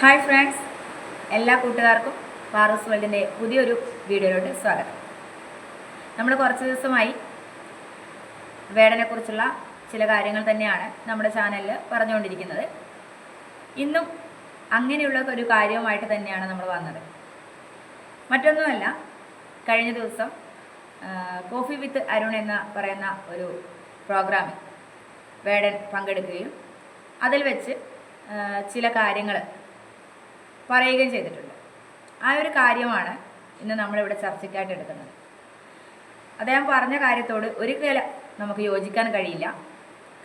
Hi friends എല്ലാ കൂട്ടുകാർക്കും പാറസ് വേൾഡിന്റെ പുതിയൊരു വീഡിയോയിലോട്ട് സ്വാഗതം. നമ്മൾ കുറച്ച് ദിവസമായി വേടനെക്കുറിച്ചുള്ള ചില കാര്യങ്ങൾ തന്നെയാണ് നമ്മുടെ ചാനലിൽ പറഞ്ഞുകൊണ്ടിരിക്കുന്നത്. ഇന്നും അങ്ങനെയുള്ള ഒരു കാര്യവുമായിട്ട് തന്നെയാണ് നമ്മൾ വന്നത്. മറ്റൊന്നുമല്ല കഴിഞ്ഞ ദിവസം കോഫി വിത്ത് അരുൺ എന്ന് പറയുന്ന ഒരു പ്രോഗ്രാമിൽ വേടൻ പങ്കെടുക്കുകയും അതിൽ വെച്ച് ചില കാര്യങ്ങൾ പറയുകയും ചെയ്തിട്ടുണ്ട്. ആ ഒരു കാര്യമാണ് ഇന്ന് നമ്മളിവിടെ ചർച്ചയ്ക്കായിട്ട് എടുക്കുന്നത്. അദ്ദേഹം പറഞ്ഞ കാര്യത്തോട് ഒരിക്കലും നമുക്ക് യോജിക്കാൻ കഴിയില്ല.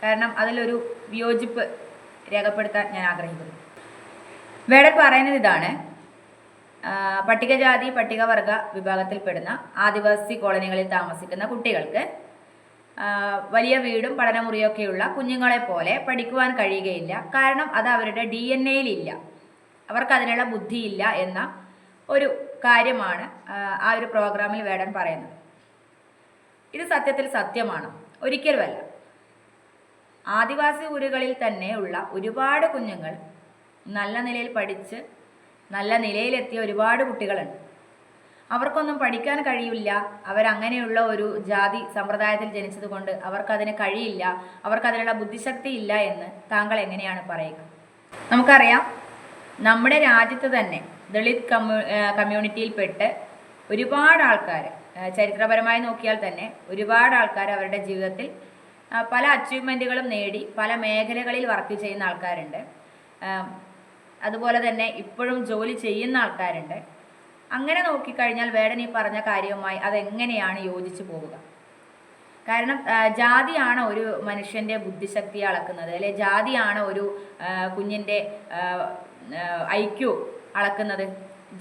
കാരണം അതിലൊരു വിയോജിപ്പ് രേഖപ്പെടുത്താൻ ഞാൻ ആഗ്രഹിക്കുന്നു. വേടൻ പറയുന്നത് ഇതാണ് പട്ടികജാതി പട്ടികവർഗ വിഭാഗത്തിൽപ്പെടുന്ന ആദിവാസി കോളനികളിൽ താമസിക്കുന്ന കുട്ടികൾക്ക് വലിയ വീടും പഠനമുറിയൊക്കെയുള്ള കുഞ്ഞുങ്ങളെ പോലെ പഠിക്കുവാൻ കഴിയുകയില്ല. കാരണം അത് അവരുടെ ഡി എൻ എയിലില്ല. അവർക്ക് അതിനുള്ള ബുദ്ധിയില്ല എന്ന ഒരു കാര്യമാണ് ആ, ഒരു പ്രോഗ്രാമിൽ വേടൻ പറയുന്നത്. ഇത് സത്യത്തിൽ സത്യമാണ്. ഒരിക്കലുമല്ല. ആദിവാസി ഊരുകളിൽ തന്നെ ഉള്ള ഒരുപാട് കുഞ്ഞുങ്ങൾ നല്ല നിലയിൽ പഠിച്ച് നല്ല നിലയിലെത്തിയ ഒരുപാട് കുട്ടികളുണ്ട്. അവർക്കൊന്നും പഠിക്കാൻ കഴിയില്ല. അവരങ്ങനെയുള്ള ഒരു ജാതി സമ്പ്രദായത്തിൽ ജനിച്ചതുകൊണ്ട് അവർക്കതിന് കഴിയില്ല. അവർക്കതിനുള്ള ബുദ്ധിശക്തി ഇല്ല എന്ന് താങ്കൾ എങ്ങനെയാണ് പറയുക? നമുക്കറിയാം നമ്മുടെ രാജ്യത്ത് തന്നെ ദളിത് കമ്മ്യൂ കമ്മ്യൂണിറ്റിയിൽപ്പെട്ട് ഒരുപാട് ആൾക്കാർ ചരിത്രപരമായി നോക്കിയാൽ തന്നെ ഒരുപാട് ആൾക്കാർ അവരുടെ ജീവിതത്തിൽ പല അച്ചീവ്മെന്റുകളും നേടി പല മേഖലകളിൽ വർക്ക് ചെയ്യുന്ന ആൾക്കാരുണ്ട്. അതുപോലെ തന്നെ ഇപ്പോഴും ജോലി ചെയ്യുന്ന ആൾക്കാരുണ്ട്. അങ്ങനെ നോക്കിക്കഴിഞ്ഞാൽ വേടൻ ഈ പറഞ്ഞ കാര്യവുമായി അതെങ്ങനെയാണ് യോജിച്ചു പോവുക കാരണം ജാതിയാണ് ഒരു മനുഷ്യന്റെ ബുദ്ധിശക്തിയെ അളക്കുന്നത്. അല്ലെ ജാതിയാണ് ഒരു കുഞ്ഞിന്റെ ഐക്യു അളക്കുന്നത്.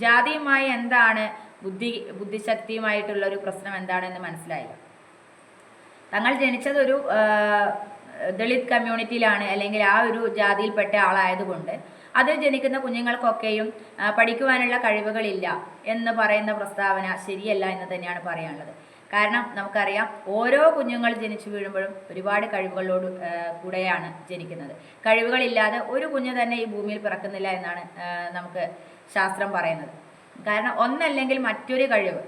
ജാതിയുമായി എന്താണ് ബുദ്ധി ബുദ്ധിശക്തിയുമായിട്ടുള്ള ഒരു പ്രശ്നം എന്താണെന്ന് മനസ്സിലായില്ല തങ്ങൾ ജനിച്ചതൊരു ഒരു ദളിത് കമ്മ്യൂണിറ്റിയിലാണ് അല്ലെങ്കിൽ ആ ഒരു ജാതിയിൽപ്പെട്ട ആളായതുകൊണ്ട് അതിൽ ജനിക്കുന്ന കുഞ്ഞുങ്ങൾക്കൊക്കെയും പഠിക്കുവാനുള്ള കഴിവുകളില്ല എന്ന് പറയുന്ന പ്രസ്താവന ശരിയല്ല എന്ന് തന്നെയാണ് പറയാനുള്ളത്. കാരണം നമുക്കറിയാം ഓരോ കുഞ്ഞുങ്ങൾ ജനിച്ചു വീഴുമ്പോഴും ഒരുപാട് കഴിവുകളോട് കൂടെയാണ് ജനിക്കുന്നത്. കഴിവുകളില്ലാതെ ഒരു കുഞ്ഞ് തന്നെ ഈ ഭൂമിയിൽ പിറക്കുന്നില്ല എന്നാണ് നമുക്ക് ശാസ്ത്രം പറയുന്നത്. കാരണം ഒന്നല്ലെങ്കിൽ മറ്റൊരു കഴിവ്.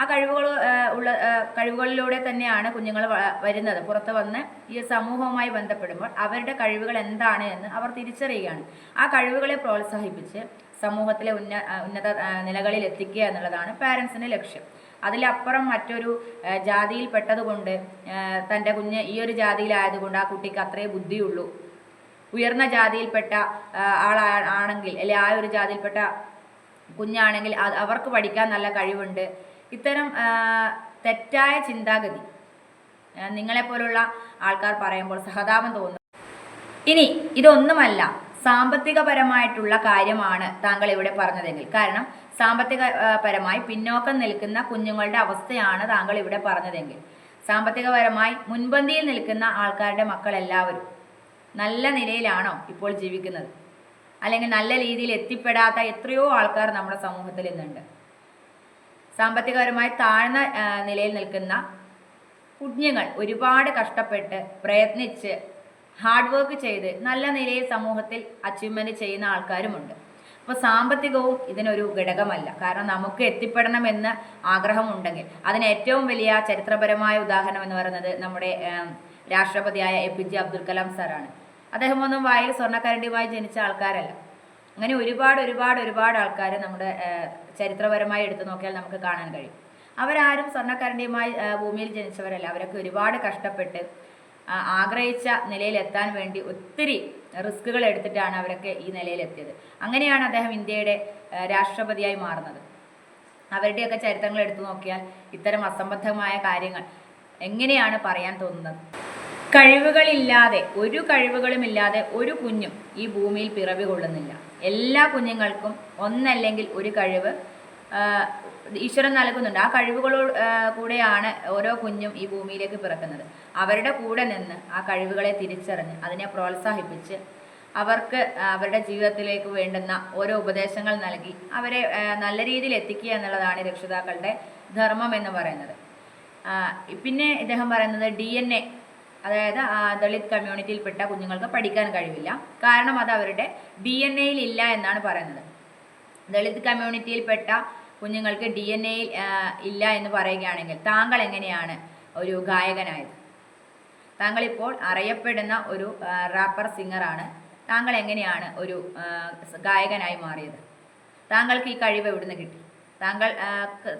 ആ കഴിവുകൾ ഉള്ള കഴിവുകളിലൂടെ തന്നെയാണ് കുഞ്ഞുങ്ങൾ വരുന്നത്. പുറത്ത് വന്ന് ഈ സമൂഹവുമായി ബന്ധപ്പെടുമ്പോൾ അവരുടെ കഴിവുകൾ എന്താണ് എന്ന് അവർ തിരിച്ചറിയുകയാണ്. ആ കഴിവുകളെ പ്രോത്സാഹിപ്പിച്ച് സമൂഹത്തിലെ ഉന്ന ഉന്നത നിലകളിൽ എത്തിക്കുക എന്നുള്ളതാണ് പാരൻസിന്റെ ലക്ഷ്യം. അതിലപ്പുറം മറ്റൊരു ജാതിയിൽ പെട്ടതുകൊണ്ട് തന്റെ കുഞ്ഞ് ഈ ഒരു ജാതിയിലായതുകൊണ്ട് ആ കുട്ടിക്ക് അത്രേ ബുദ്ധിയുള്ളൂ. ഉയർന്ന ജാതിയിൽപ്പെട്ട ആളാ ആണെങ്കിൽ അല്ലെ ആ ഒരു ജാതിയിൽപ്പെട്ട കുഞ്ഞാണെങ്കിൽ അവർക്ക് പഠിക്കാൻ നല്ല കഴിവുണ്ട്. ഇത്തരം തെറ്റായ ചിന്താഗതി നിങ്ങളെപ്പോലുള്ള ആൾക്കാർ പറയുമ്പോൾ സഹതാപം തോന്നും ഇനി ഇതൊന്നുമല്ല. സാമ്പത്തികപരമായിട്ടുള്ള കാര്യമാണ് താങ്കൾ ഇവിടെ പറഞ്ഞതെങ്കിൽ. കാരണം സാമ്പത്തികപരമായി പരമായി പിന്നോക്കം നിൽക്കുന്ന കുഞ്ഞുങ്ങളുടെ അവസ്ഥയാണ് താങ്കൾ ഇവിടെ പറഞ്ഞതെങ്കിൽ. സാമ്പത്തികപരമായി മുൻപന്തിയിൽ നിൽക്കുന്ന ആൾക്കാരുടെ മക്കൾ എല്ലാവരും നല്ല നിലയിലാണോ ഇപ്പോൾ ജീവിക്കുന്നത്? അല്ലെങ്കിൽ നല്ല രീതിയിൽ എത്തിപ്പെടാത്ത എത്രയോ ആൾക്കാർ നമ്മുടെ സമൂഹത്തിൽ ഇന്നുണ്ട്. സാമ്പത്തികപരമായി താഴ്ന്ന നിലയിൽ നിൽക്കുന്ന കുഞ്ഞുങ്ങൾ ഒരുപാട് കഷ്ടപ്പെട്ട് പ്രയത്നിച്ച് ഹാർഡ് വർക്ക് ചെയ്ത് നല്ല നിലയിൽ സമൂഹത്തിൽ അച്ചീവ്മെന്റ് ചെയ്യുന്ന ആൾക്കാരുമുണ്ട്. അപ്പോൾ സാമ്പത്തികവും ഇതിനൊരു ഘടകമല്ല. കാരണം നമുക്ക് എത്തിപ്പെടണം എത്തിപ്പെടണമെന്ന് ആഗ്രഹമുണ്ടെങ്കിൽ. അതിന് ഏറ്റവും വലിയ ചരിത്രപരമായ ഉദാഹരണം എന്ന് പറയുന്നത് നമ്മുടെ രാഷ്ട്രപതിയായ A P J Abdul Kalam സാറാണ്. അദ്ദേഹം ഒന്നും വായിൽ സ്വർണക്കരണ്ടിയുമായി ജനിച്ച ആൾക്കാരല്ല. അങ്ങനെ ഒരുപാട് ഒരുപാട് ഒരുപാട് ആൾക്കാർ നമ്മുടെ ചരിത്രപരമായി എടുത്തു നോക്കിയാൽ നമുക്ക് കാണാൻ കഴിയും. അവരാരും സ്വർണക്കരണ്ടിയുമായി ഭൂമിയിൽ ജനിച്ചവരല്ല. അവരൊക്കെ ഒരുപാട് കഷ്ടപ്പെട്ട് ആഗ്രഹിച്ച നിലയിലെത്താൻ വേണ്ടി ഒത്തിരി റിസ്കുകൾ എടുത്തിട്ടാണ് അവരൊക്കെ ഈ നിലയിലെത്തിയത്. അങ്ങനെയാണ് അദ്ദേഹം ഇന്ത്യയുടെ രാഷ്ട്രപതിയായി മാറുന്നത്. അവരുടെയൊക്കെ ചരിത്രങ്ങൾ എടുത്തു നോക്കിയാൽ ഇത്തരം അസംബദ്ധമായ കാര്യങ്ങൾ എങ്ങനെയാണ് പറയാൻ തോന്നുന്നത്? കഴിവുകളില്ലാതെ ഒരു കഴിവുകളുമില്ലാതെ ഒരു കുഞ്ഞും ഈ ഭൂമിയിൽ പിറവി കൊള്ളുന്നില്ല. എല്ലാ കുഞ്ഞുങ്ങൾക്കും ഒന്നല്ലെങ്കിൽ ഒരു കഴിവ് ഈശ്വരൻ നൽകുന്നുണ്ട്. ആ കഴിവുകളോട് ആ, കൂടെയാണ് ഓരോ കുഞ്ഞും ഈ ഭൂമിയിലേക്ക് പിറക്കുന്നത്. അവരുടെ കൂടെ നിന്ന് ആ കഴിവുകളെ തിരിച്ചറിഞ്ഞ് അതിനെ പ്രോത്സാഹിപ്പിച്ച് അവർക്ക് അവരുടെ ജീവിതത്തിലേക്ക് വേണ്ടുന്ന ഓരോ ഉപദേശങ്ങൾ നൽകി അവരെ നല്ല രീതിയിൽ എത്തിക്കുക എന്നുള്ളതാണ് രക്ഷിതാക്കളുടെ ധർമ്മം എന്ന് പറയുന്നത്. പിന്നെ ഇദ്ദേഹം പറയുന്നത് ഡി എൻ എ അതായത് ദളിത് കമ്മ്യൂണിറ്റിയിൽപ്പെട്ട കുഞ്ഞുങ്ങൾക്ക് പഠിക്കാൻ കഴിവില്ല. കാരണം അത് അവരുടെ ഡി എൻ എയിൽ ഇല്ല എന്നാണ് പറയുന്നത്. ദളിത് കമ്മ്യൂണിറ്റിയിൽപ്പെട്ട കുഞ്ഞുങ്ങൾക്ക് ഡി എൻ എയിൽ ഇല്ല എന്ന് പറയുകയാണെങ്കിൽ താങ്കൾ എങ്ങനെയാണ് ഒരു ഗായകനായത്? താങ്കൾ ഇപ്പോൾ അറിയപ്പെടുന്ന ഒരു റാപ്പർ സിംഗറാണ് താങ്കൾ എങ്ങനെയാണ് ഒരു ഗായകനായി മാറിയത്? താങ്കൾക്ക് ഈ കഴിവ് എവിടുന്ന് കിട്ടി? താങ്കൾ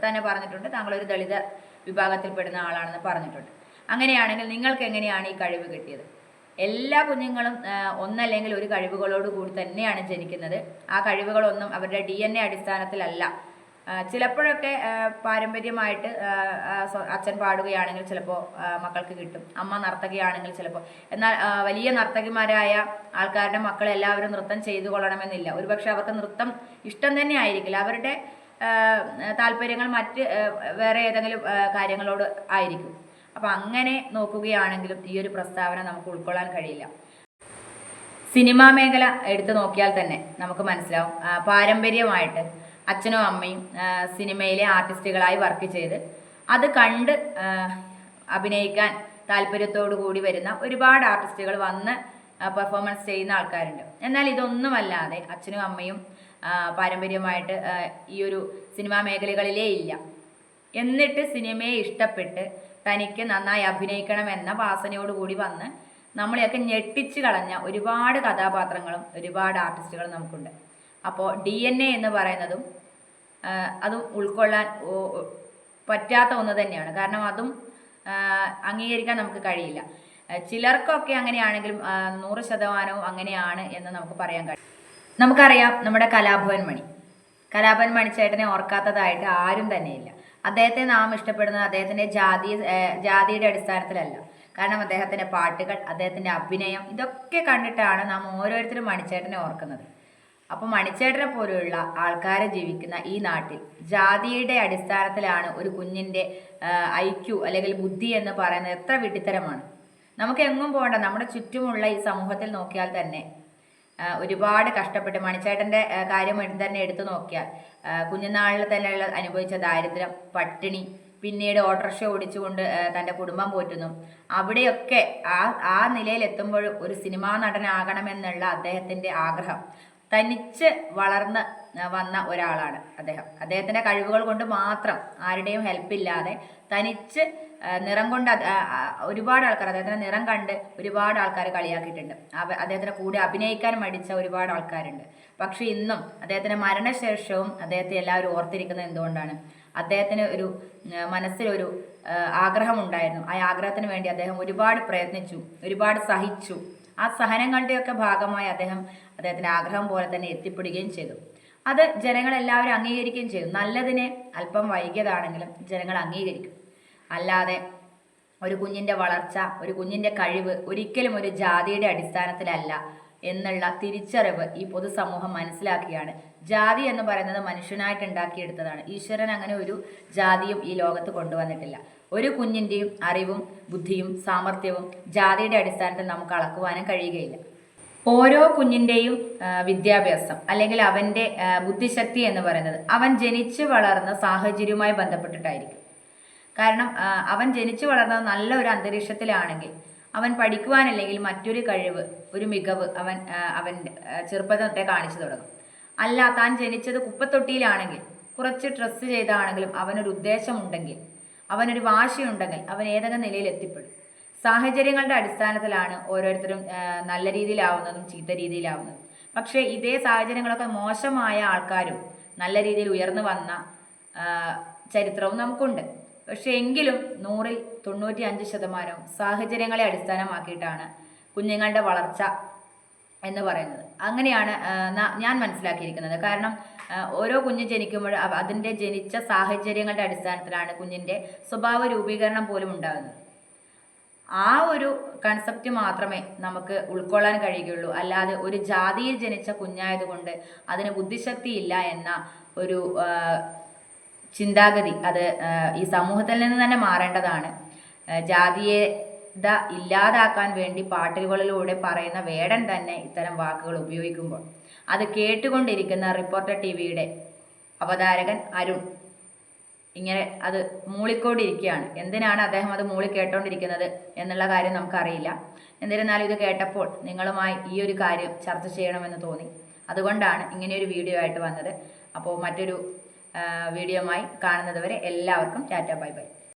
തന്നെ പറഞ്ഞിട്ടുണ്ട് താങ്കൾ ഒരു ദളിത വിഭാഗത്തിൽപ്പെടുന്ന ആളാണെന്ന് പറഞ്ഞിട്ടുണ്ട്. അങ്ങനെയാണെങ്കിൽ നിങ്ങൾക്ക് എങ്ങനെയാണ് ഈ കഴിവ് കിട്ടിയത്? എല്ലാ കുഞ്ഞുങ്ങളും ഒന്നല്ലെങ്കിൽ ഒരു കഴിവുകളോട് കൂടി തന്നെയാണ് ജനിക്കുന്നത്. ആ കഴിവുകളൊന്നും അവരുടെ ഡി എൻ എ അടിസ്ഥാനത്തിലല്ല. ചിലപ്പോഴൊക്കെ പാരമ്പര്യമായിട്ട് അച്ഛൻ പാടുകയാണെങ്കിൽ ചിലപ്പോൾ മക്കൾക്ക് കിട്ടും. അമ്മ നർത്തകിയാണെങ്കിൽ ചിലപ്പോൾ എന്നാൽ വലിയ നർത്തകിമാരായ ആൾക്കാരുടെ മക്കൾ എല്ലാവരും നൃത്തം ചെയ്തു കൊള്ളണമെന്നില്ല. ഒരുപക്ഷെ അവർക്ക് നൃത്തം ഇഷ്ടം തന്നെ ആയിരിക്കില്ല. അവരുടെ താല്പര്യങ്ങൾ മറ്റ് വേറെ ഏതെങ്കിലും കാര്യങ്ങളോട് ആയിരിക്കും. അപ്പം അങ്ങനെ നോക്കുകയാണെങ്കിലും ഈ ഒരു പ്രസ്താവന നമുക്ക് ഉൾക്കൊള്ളാൻ കഴിയില്ല. സിനിമാ മേഖല എടുത്തു നോക്കിയാൽ തന്നെ നമുക്ക് മനസ്സിലാവും. പാരമ്പര്യമായിട്ട് അച്ഛനും അമ്മയും സിനിമയിലെ ആർട്ടിസ്റ്റുകളായി വർക്ക് ചെയ്ത് അത് കണ്ട് അഭിനയിക്കാൻ താല്പര്യത്തോടു കൂടി വരുന്ന ഒരുപാട് ആർട്ടിസ്റ്റുകൾ വന്ന് പെർഫോമൻസ് ചെയ്യുന്ന ആൾക്കാരുണ്ട്. എന്നാൽ ഇതൊന്നുമല്ലാതെ അച്ഛനും അമ്മയും പാരമ്പര്യമായിട്ട് ഈ ഒരു സിനിമാ മേഖലകളിലേ ഇല്ല. എന്നിട്ട് സിനിമയെ ഇഷ്ടപ്പെട്ട് തനിക്ക് നന്നായി അഭിനയിക്കണമെന്ന വാസനയോടുകൂടി വന്ന് നമ്മളെയൊക്കെ ഞെട്ടിച്ച് കളഞ്ഞ ഒരുപാട് കഥാപാത്രങ്ങളും ഒരുപാട് ആർട്ടിസ്റ്റുകളും നമുക്കുണ്ട്. അപ്പോൾ ഡി എൻ എ എന്ന് പറയുന്നതും അത് ഉൾക്കൊള്ളാൻ പറ്റാത്ത ഒന്ന് തന്നെയാണ്. കാരണം അതും അംഗീകരിക്കാൻ നമുക്ക് കഴിയില്ല. ചിലർക്കൊക്കെ അങ്ങനെയാണെങ്കിലും നൂറ് ശതമാനവും അങ്ങനെയാണ് എന്ന് നമുക്ക് പറയാൻ കഴിയും നമുക്കറിയാം നമ്മുടെ കലാഭവൻ മണി. കലാഭവൻ മണി ചേട്ടനെ ഓർക്കാത്തതായിട്ട് ആരും തന്നെയില്ല. അദ്ദേഹത്തെ നാം ഇഷ്ടപ്പെടുന്നത് അദ്ദേഹത്തിന്റെ ജാതി ജാതിയുടെ അടിസ്ഥാനത്തിലല്ല. കാരണം അദ്ദേഹത്തിന്റെ പാട്ടുകൾ അദ്ദേഹത്തിന്റെ അഭിനയം ഇതൊക്കെ കണ്ടിട്ടാണ് നാം ഓരോരുത്തരും മണിച്ചേട്ടനെ ഓർക്കുന്നത്. അപ്പോൾ മണിച്ചേട്ടനെ പോലെയുള്ള ആൾക്കാരെ ജീവിക്കുന്ന ഈ നാട്ടിൽ ജാതിയുടെ അടിസ്ഥാനത്തിലാണ് ഒരു കുഞ്ഞിന്റെ ഐക്യു ക്യു അല്ലെങ്കിൽ ബുദ്ധി എന്ന് പറയുന്നത് എത്ര വിഡിത്തരമാണ് നമുക്ക് എങ്ങും പോകണ്ട. നമ്മുടെ ചുറ്റുമുള്ള ഈ സമൂഹത്തിൽ നോക്കിയാൽ തന്നെ ഒരുപാട് കഷ്ടപ്പെട്ട് മണിച്ചേട്ടന്റെ കാര്യം തന്നെ എടുത്തു നോക്കിയാൽ കുഞ്ഞുനാളിൽ തന്നെ അനുഭവിച്ച ദാരിദ്ര്യം പട്ടിണി പിന്നീട് ഓട്ടോറിക്ഷ ഓടിച്ചുകൊണ്ട് തന്റെ കുടുംബം പോറ്റുന്നു. അവിടെയൊക്കെ ആ ആ നിലയിൽ എത്തുമ്പോൾ ഒരു സിനിമാ നടനാകണമെന്നുള്ള അദ്ദേഹത്തിന്റെ ആഗ്രഹം. തനിച്ച് വളർന്ന് വന്ന ഒരാളാണ് അദ്ദേഹം. അദ്ദേഹത്തിന്റെ കഴിവുകൾ കൊണ്ട് മാത്രം ആരുടെയും ഹെൽപ്പ് ഇല്ലാതെ തനിച്ച് നിറം കൊണ്ട് ഒരുപാട് ആൾക്കാർ അദ്ദേഹത്തിന്റെ നിറം കണ്ട് ഒരുപാട് ആൾക്കാർ കളിയാക്കിയിട്ടുണ്ട്. അദ്ദേഹത്തിന്റെ കൂടെ അഭിനയിക്കാൻ മടിച്ച ഒരുപാട് ആൾക്കാരുണ്ട്. പക്ഷെ ഇന്നും അദ്ദേഹത്തിന്റെ മരണശേഷവും അദ്ദേഹത്തെ എല്ലാവരും ഓർത്തിരിക്കുന്നത് എന്തുകൊണ്ടാണ്? അദ്ദേഹത്തിന് ഒരു മനസ്സിലൊരു ആഗ്രഹമുണ്ടായിരുന്നു. ആ ആഗ്രഹത്തിന് വേണ്ടി അദ്ദേഹം ഒരുപാട് പ്രയത്നിച്ചു ഒരുപാട് സഹിച്ചു. ആ സഹനങ്ങളുടെയൊക്കെ ഭാഗമായി അദ്ദേഹം അദ്ദേഹത്തിന്റെ ആഗ്രഹം പോലെ തന്നെ എത്തിപ്പെടുകയും ചെയ്തു. അത് ജനങ്ങളെല്ലാവരും അംഗീകരിക്കുകയും ചെയ്തു. നല്ലതിനെ അല്പം വൈകിയതാണെങ്കിലും ജനങ്ങൾ അംഗീകരിക്കും. അല്ലാതെ ഒരു കുഞ്ഞിന്റെ വളർച്ച ഒരു കുഞ്ഞിന്റെ കഴിവ് ഒരിക്കലും ഒരു ജാതിയുടെ അടിസ്ഥാനത്തിലല്ല. എന്നുള്ള തിരിച്ചറിവ് ഈ പൊതുസമൂഹം മനസ്സിലാക്കിയാണ് ജാതി എന്ന് പറയുന്നത് മനുഷ്യനായിട്ട് ഉണ്ടാക്കിയെടുത്തതാണ്. ഈശ്വരൻ അങ്ങനെ ഒരു ജാതിയും ഈ ലോകത്ത് കൊണ്ടുവന്നിട്ടില്ല. ഒരു കുഞ്ഞിന്റെയും അറിവും ബുദ്ധിയും സാമർഥ്യവും ജാതിയുടെ അടിസ്ഥാനത്തിൽ നമുക്ക് അളക്കുവാനും കഴിയുകയില്ല. ഓരോ കുഞ്ഞിന്റെയും വിദ്യാഭ്യാസം അല്ലെങ്കിൽ അവന്റെ ബുദ്ധിശക്തി എന്ന് പറയുന്നത് അവൻ ജനിച്ചു വളർന്ന സാഹചര്യവുമായി ബന്ധപ്പെട്ടിട്ടായിരിക്കും. കാരണം അവൻ ജനിച്ചു വളർന്ന നല്ല ഒരു അന്തരീക്ഷത്തിലാണെങ്കിൽ അവൻ പഠിക്കുവാനല്ലെങ്കിൽ മറ്റൊരു കഴിവ് ഒരു മികവ് അവൻ അവൻ ചെറുപ്പത്തെ കാണിച്ചു തുടങ്ങും. അല്ല താൻ ജനിച്ചത് കുപ്പത്തൊട്ടിയിലാണെങ്കിൽ കുറച്ച് ഡ്രസ്സ് ചെയ്താണെങ്കിലും അവനൊരു ഉദ്ദേശമുണ്ടെങ്കിൽ അവനൊരു വാശിയുണ്ടെങ്കിൽ അവൻ ഏതൊക്കെ നിലയിൽ എത്തിപ്പെടും. സാഹചര്യങ്ങളുടെ അടിസ്ഥാനത്തിലാണ് ഓരോരുത്തരും നല്ല രീതിയിലാവുന്നതും ചീത്ത രീതിയിലാവുന്നതും. പക്ഷേ ഇതേ സാഹചര്യങ്ങളൊക്കെ മോശമായ ആൾക്കാരും നല്ല രീതിയിൽ ഉയർന്നു വന്ന ചരിത്രവും നമുക്കുണ്ട്. പക്ഷേ എങ്കിലും നൂറിൽ തൊണ്ണൂറ്റി അഞ്ച് ശതമാനവും സാഹചര്യങ്ങളെ അടിസ്ഥാനമാക്കിയിട്ടാണ് കുഞ്ഞുങ്ങളുടെ വളർച്ച എന്ന് പറയുന്നത്. അങ്ങനെയാണ് ഞാൻ മനസ്സിലാക്കിയിരിക്കുന്നത്. കാരണം ഓരോ കുഞ്ഞ് ജനിക്കുമ്പോൾ അതിന്റെ ജനിച്ച സാഹചര്യങ്ങളുടെ അടിസ്ഥാനത്തിലാണ് കുഞ്ഞിന്റെ സ്വഭാവ രൂപീകരണം പോലും ഉണ്ടാകുന്നത്. ആ ഒരു കൺസെപ്റ്റ് മാത്രമേ നമുക്ക് ഉൾക്കൊള്ളാൻ കഴിയുകയുള്ളൂ. അല്ലാതെ ഒരു ജാതിയിൽ ജനിച്ച കുഞ്ഞായതുകൊണ്ട് അതിന് ബുദ്ധിശക്തി ഇല്ല എന്ന ഒരു ചിന്താഗതി അത് ഈ സമൂഹത്തിൽ നിന്ന് തന്നെ മാറേണ്ടതാണ്. ജാതിയെ ജാതീയത ഇല്ലാതാക്കാൻ വേണ്ടി പാട്ടുകളിലൂടെ പറയുന്ന വേടൻ തന്നെ ഇത്തരം വാക്കുകൾ ഉപയോഗിക്കുമ്പോൾ. അത് കേട്ടുകൊണ്ടിരിക്കുന്ന റിപ്പോർട്ടർ ടി വിയുടെ അവതാരകൻ അരുൺ ഇങ്ങനെ അത് മൂളിക്കൊണ്ടിരിക്കുകയാണ്. എന്തിനാണ് അദ്ദേഹം അത് മൂളി കേട്ടോണ്ടിരിക്കുന്നത് എന്നുള്ള കാര്യം നമുക്കറിയില്ല. എന്നിരുന്നാലും ഇത് കേട്ടപ്പോൾ നിങ്ങളുമായി ഈ ഒരു കാര്യം ചർച്ച ചെയ്യണമെന്ന് തോന്നി. അതുകൊണ്ടാണ് ഇങ്ങനെയൊരു വീഡിയോ ആയിട്ട് വന്നത്. അപ്പോൾ മറ്റൊരു വീഡിയോമായി കാണുന്നതുവരെ എല്ലാവർക്കും ടാറ്റ ബൈ ബൈ.